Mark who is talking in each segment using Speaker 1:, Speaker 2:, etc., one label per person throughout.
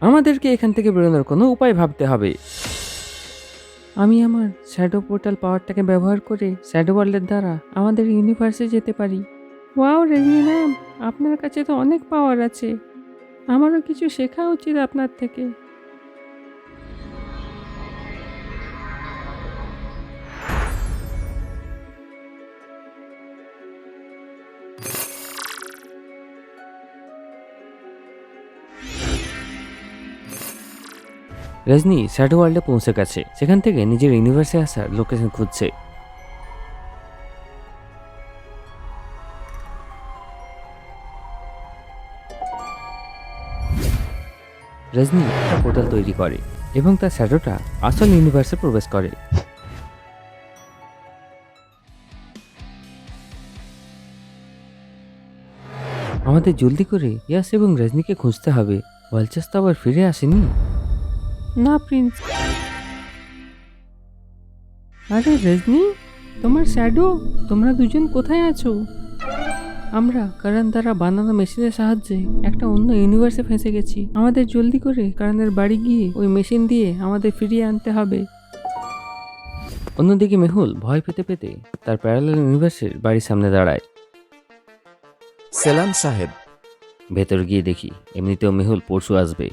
Speaker 1: আমাদেরকে এখান থেকে বেরোনোর কোনো উপায় ভাবতে হবে। আমি আমার শ্যাডো পোর্টাল পাওয়ারটাকে ব্যবহার করে শ্যাডো ওয়ার্ল্ডের দ্বারা আমাদের ইউনিভার্সে যেতে পারি। ওয়াও রেজমি ম্যাম আপনার কাছে তো অনেক পাওয়ার আছে। আমারও কিছু শেখা উচিত আপনার থেকে। রজনী, শ্যাডো ওয়ার্ল্ডে পৌঁছে গেছে। সেখান থেকে নিজের ইউনিভার্সে আসার লোকেশন খুঁজছে। রজনী একটা পোর্টাল তৈরি করে এবং তার শ্যাডোটা আসল ইউনিভার্সে প্রবেশ করে। আমাদের জলদি করে ইয়াস এবং রজনীকে খুঁজতে হবে। ওয়ালচাস তো আবার ফিরে আসেনি। না প্রিন্স। আরে রজনী তোমার শ্যাডো তোমরা দুজন কোথায় আছো? আমরা কারণ দ্বারা বানানো মেশিনের সাহায্যে একটা অন্য ইউনিভার্সে ফেঁসে গেছি। আমাদের জলদি করে কারণের বাড়ি গিয়ে ওই মেশিন দিয়ে আমাদের ফিরিয়ে আনতে হবে। অন্যদিকে মেহুল ভয় পেতে পেতে তার প্যারালাল ইউনিভার্সের বাড়ির সামনে দাঁড়ায়।
Speaker 2: সেলাম সাহেব।
Speaker 1: ভেতর গিয়ে দেখি এমনিতেও মেহুল পরশু আসবে।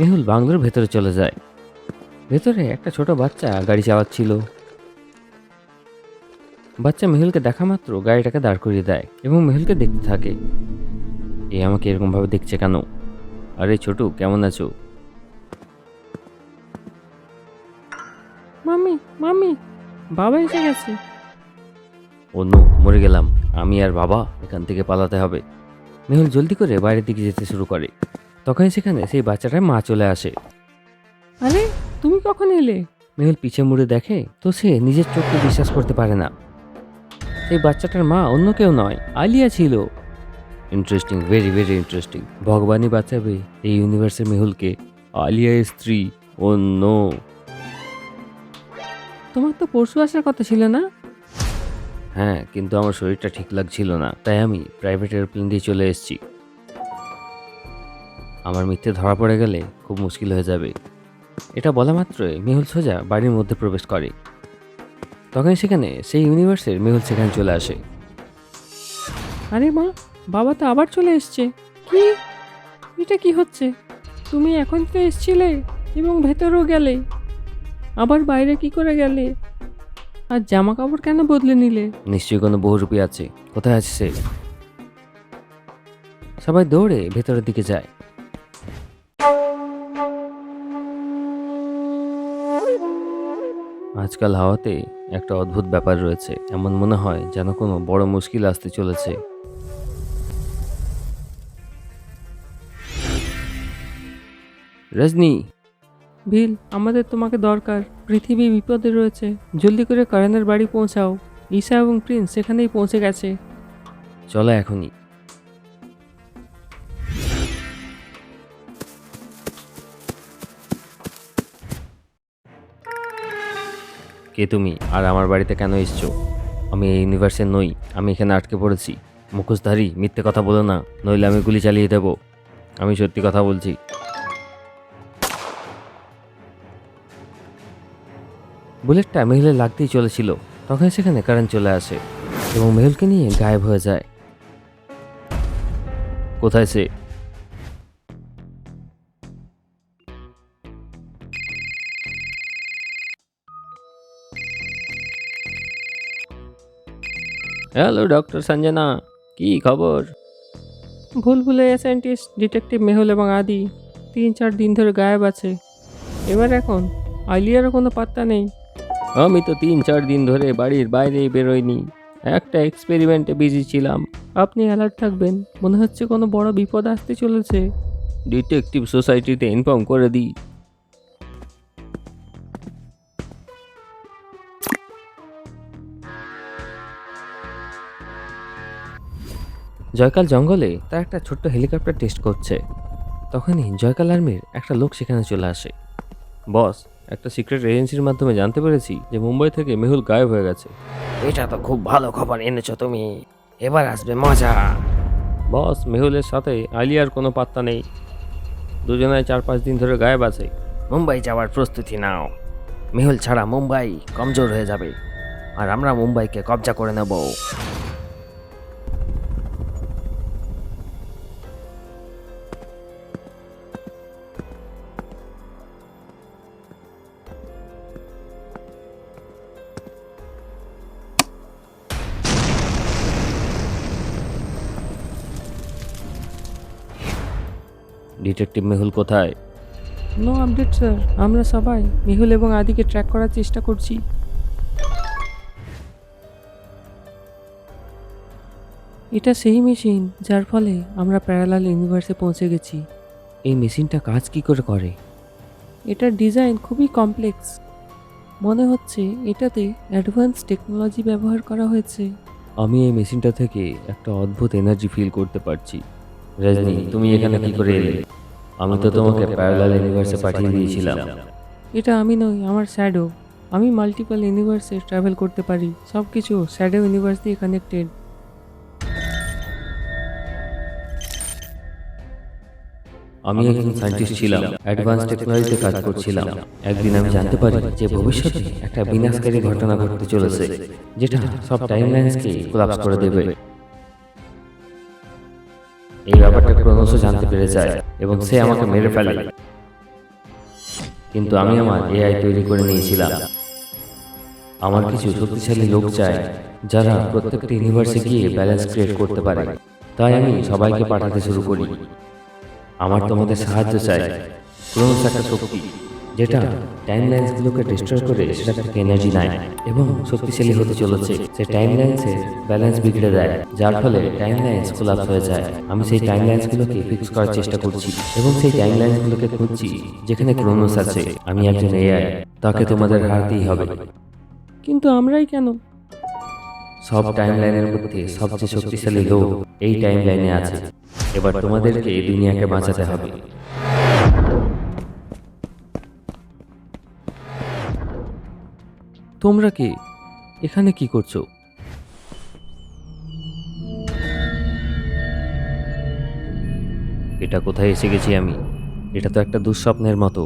Speaker 1: মেহুল বাংলোর ভেতরে চলে যায়। ভেতরে একটা ছোট বাচ্চা গাড়ি চালাচ্ছিল। বাচ্চা মেহুলকে দেখা মাত্র গাড়িটাকে দাঁড় করিয়ে দেয় এবং মেহুলকে দেখতে থাকে। এ আমাকে এরকম ভাবে দেখছে কেন? আরে ছোটু কেমন আছো? মামি মামি বাবা এসে গেছে। অন্য মরে গেলাম। আমি আর বাবা এখান থেকে পালাতে হবে। মেহুল জলদি করে বাইরের দিকে যেতে শুরু করে। তখনই সেখানে সেই বাচ্চাটার মা চলে আসে। আরে তুমি কখন এলে? মেহুল পিছে মুড়ে দেখে তো সে নিজের চোখকে বিশ্বাস করতে পারে না। সেই বাচ্চাটার মা অন্য কেউ নয় আলিয়া ছিল। ইন্টারেস্টিং ভেরি ভেরি ইন্টারেস্টিং ভগবানই বাঁচাবে এই ইউনিভার্সের মেহুলকে। আলিয়া স্ত্রী অন্য তোমার তো পরশু আসার কথা ছিল না? হ্যাঁ কিন্তু আমার শরীরটা ঠিক লাগছিল না। তাই আমি প্রাইভেট এয়ারপ্লেন দিয়ে চলে এসেছি। আমার মিথ্যে ধরা পড়ে গেলে খুব মুশকিল হয়ে যাবে। এটা বলা মাত্রই মেহুল সোজা বাড়ির মধ্যে প্রবেশ করে। তখন সেখানে সেই ইউনিভার্সের মেহুল সেখানে চলে আসে। আরে মা বাবা তো আবার চলে এসছে। কি? এটা কি হচ্ছে? তুমি এখন তো এসছিলে এবং ভেতরেও গেলে। আবার বাইরে কি করে গেলে? আর জামা কাপড় কেন বদলে নিলে? নিশ্চয়ই কোনো বহুরূপী আছে। কোথায় আছে সে? সবাই দৌড়ে ভেতরের দিকে যায়। আজকাল হাওয়াতে একটা অদ্ভুত ব্যাপার রয়েছে। এমন মনে হয় যেন কোনো বড় মুশকিল আসতে চলেছে। রজনী! ভিল আমাদের তোমাকে দরকার। পৃথিবী বিপদে রয়েছে। জলদি করে কারণের বাড়ি পৌঁছাও। ঈশা এবং প্রিন্স সেখানেই পৌঁছে গেছে। চলো এখনই। কে তুমি? আর আমার বাড়িতে কেন এসছো? আমি এই ইউনিভার্সে নই, আমি এখানে আটকে পড়েছি। মুখোশধারী, মিথ্যে কথা বলো না, নইলে আমি গুলি চালিয়ে দেব। আমি সত্যি কথা বলছি। বুলেটটা মেহুলের লাগতেই চলেছিল তখন সেখানে কারেন্ট চলে আসে এবং মেহুলকে নিয়ে গায়েব হয়ে যায়। কোথায় সে? হ্যালো ডক্টর সঞ্জনা কি খবর? ভুল ভুলে সায়েন্টিস্ট ডিটেকটিভ মেহুল এবং আদি তিন চার দিন ধরে গায়েব আছে। এবার এখন আলিয়ারও কোনো পাত্তা নেই। আমি তো তিন চার দিন ধরে বাড়ির বাইরেই বেরোইনি। একটা এক্সপেরিমেন্টে বিজি ছিলাম। আপনি অ্যালার্ট থাকবেন। মনে হচ্ছে কোনো বড় বিপদ আসতে চলেছে। ডিটেকটিভ সোসাইটিতে ইনফর্ম করে দিই। জয়কাল জঙ্গলে তার একটা ছোট্ট হেলিকপ্টার টেস্ট করছে। তখনই জয়কাল আর্মির একটা লোক সেখানে চলে আসে। বস একটা সিক্রেট এজেন্সির মাধ্যমে জানতে পেরেছি যে মুম্বাই থেকে মেহুল গায়েব হয়ে গেছে।
Speaker 3: এটা তো খুব ভালো খবর এনেছো তুমি। এবার আসবে মজা।
Speaker 1: বস মেহুলের সাথে আলিয়ার কোনো পাত্তা নেই। দুজনে চার পাঁচ দিন ধরে গায়েব আছে।
Speaker 3: মুম্বাই যাওয়ার প্রস্তুতি নাও। মেহুল ছাড়া মুম্বাই কমজোর হয়ে যাবে। আর আমরা মুম্বাইকে কবজা করে নেব।
Speaker 1: ডিটেকটিভ মেহুল কোথায়?
Speaker 2: No update sir. আমরা সবাই মেহুল এবং আদিকে ট্র্যাক করার চেষ্টা করছি। এটা সেই মেশিন যার ফলে আমরা প্যারালাল ইউনিভার্সে পৌঁছে গেছি।
Speaker 1: এই মেশিনটা কাজ কি করে করে?
Speaker 2: এটার ডিজাইন খুবই কমপ্লেক্স। মনে হচ্ছে এটাতে অ্যাডভান্স টেকনোলজি ব্যবহার করা হয়েছে।
Speaker 1: আমি এই মেশিনটা থেকে একটা অদ্ভুত এনার্জি ফিল করতে পারছি। রজনী তুমি এখানে কি করে এলে? আমি তো তোমাকে প্যারালাল ইউনিভার্সে পাঠিয়ে দিয়েছিলাম।
Speaker 2: এটা আমি নই আমার শ্যাডো আমি মাল্টিপল ইউনিভার্সে ট্রাভেল করতে পারি। সব কিছু শ্যাডো ইউনিভার্স দিয়ে কানেক্টেড
Speaker 1: আমি একজন সায়েন্টিস্ট ছিলাম অ্যাডভান্স টেকনোলজিতে কাজ করছিলাম। একদিন আমি জানতে পারি যে ভবিষ্যতে একটা বিনাশকারী ঘটনা ঘটতে চলেছে যেটা সব টাইমলাইন্সকে কোলাপস করে দেবে। এই ব্যাপারটা ক্রোনোসও জানতে পেরে যায় এবং সে আমাকে মেরে ফেলে। কিন্তু আমি আমার এআই তৈরি করে নিয়েছিলাম। আমার কিছু শক্তিশালী লোক চাই যারা প্রত্যেকটা ইউনিভার্সে গিয়ে ব্যালেন্স ক্রিয়েট করতে পারে। তাই আমি সবাইকে পাঠাতে শুরু করি। আমার তোমাদের সাহায্য চাই। ক্রোনোস একটা শক্তি। যেটা টাইম লাইন্সগুলোকে ডিস্ট্রয় করে সেটা থেকে এনার্জি নেয় এবং শক্তিশালী হতে চলেছে। সে টাইম লাইন্সের ব্যালেন্স বিগড়ে দেয় যার ফলে টাইম লাইন্স কোলাপস হয়ে যায়। আমি সেই টাইম লাইন্সগুলোকে ফিক্স করার চেষ্টা করছি এবং সেই টাইম লাইন্সগুলোকে খুঁজছি যেখানে ক্রোনোস আছে। আমি একজন এআই তাকে তোমাদের হারতেই হবে।
Speaker 2: কিন্তু আমরাই কেন?
Speaker 1: সব টাইম লাইনের মধ্যে সবচেয়ে শক্তিশালী লোক এই টাইম লাইনে আছে। এবার তোমাদেরকে এই দুনিয়াকে বাঁচাতে হবে। তোমরা কি? এখানে কি করছ? এটা কোথায় এসে গেছি আমি? এটা তো একটা দুঃস্বপ্নের মতো।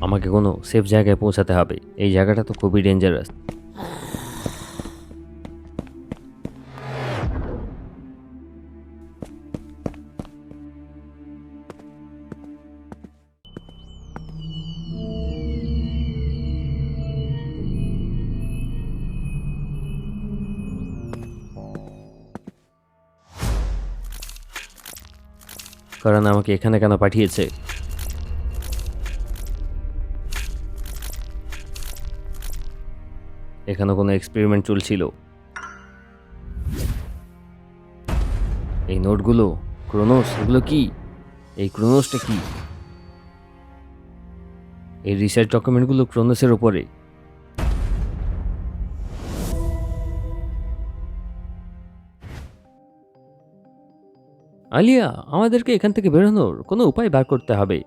Speaker 1: আমাকে কোনো সেফ জায়গায় পৌঁছাতে হবে। এই জায়গাটা তো খুবই ডেঞ্জারাস কারণ আমাকে এখানে কেন পাঠিয়েছে? এখানে কোনো এক্সপেরিমেন্ট চলছিল। এই নোটগুলো, ক্রোনোস, এগুলো কি? এই ক্রোনোসটা কি? এই রিসার্চ ডকুমেন্টগুলো ক্রোনোসের ওপরে আলিয়া আমাদেরকে এখান থেকে বেরোনোর কোনো উপায় বার করতে হবে।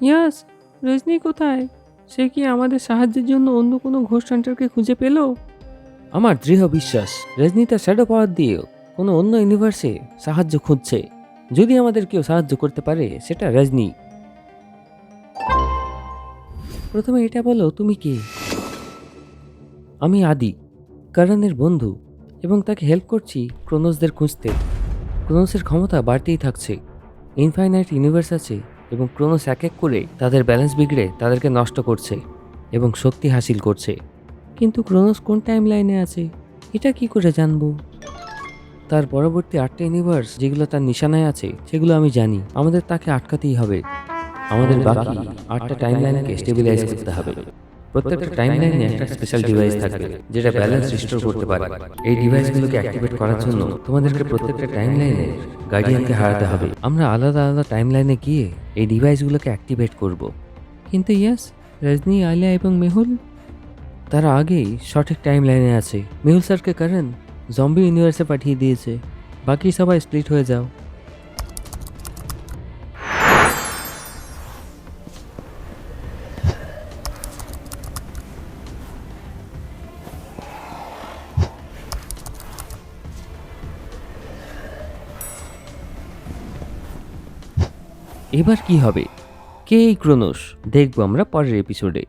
Speaker 2: ইয়াস রজনী কোথায়? সে কি আমাদের সাহায্যের জন্য অন্য কোনো ঘোষ সেন্টারকে খুঁজে পেল?
Speaker 1: আমার দৃঢ় বিশ্বাস রজনী তার শ্যাডো পাওয়ার দিয়ে কোনো অন্য ইউনিভার্সে সাহায্য খুঁজছে। যদি আমাদের কেউ সাহায্য করতে পারে সেটা রজনী। প্রথমে এটা বলো তুমি কে? আমি আদি করণের বন্ধু। এবং তাকে হেল্প করছি ক্রোনোসদের খুঁজতে। ক্রোনোসের ক্ষমতা বাড়তেই থাকছে। ইনফাইনাইট ইউনিভার্স আছে এবং ক্রোনোস এক এক করে তাদের ব্যালেন্স বিগড়ে তাদেরকে নষ্ট করছে এবং শক্তি হাসিল করছে।
Speaker 2: কিন্তু ক্রোনোস কোন টাইম লাইনে আছে? এটা কি করে জানব?
Speaker 1: তার পরবর্তী আটটা ইউনিভার্স যেগুলো তার নিশানায় আছে, সেগুলো আমি জানি। আমাদের তাকে আটকাতেই হবে। আমাদের বাকি আটটা টাইম লাইনকে স্টেবিলাইজ করতে হবে। প্রত্যেকটা টাইম লাইনে একটা স্পেশাল ডিভাইস থাকবে, যেটা ব্যালেন্স রিস্টোর করতে পারে। এই ডিভাইসগুলোকে অ্যাক্টিভেট করার জন্য তোমাদেরকে প্রত্যেকটা টাইম লাইনে গার্ডিয়ানকে হারাতে হবে। আমরা আলাদা আলাদা টাইম লাইনে গিয়ে এই ডিভাইসগুলোকে অ্যাক্টিভেট করব।
Speaker 2: কিন্তু ইয়াস রজনী, আলিয়া এবং মেহুল,
Speaker 1: তারা আগেই সঠিক টাইম লাইনে আছে। মেহুল স্যারকে কারণ জম্বি ইউনিভার্সে পাঠিয়ে দিয়েছে। বাকি সবাই স্প্লিট হয়ে যাও। এবার কি হবে? কে এই ক্রোনোস? দেখব আমরা পরের এপিসোডে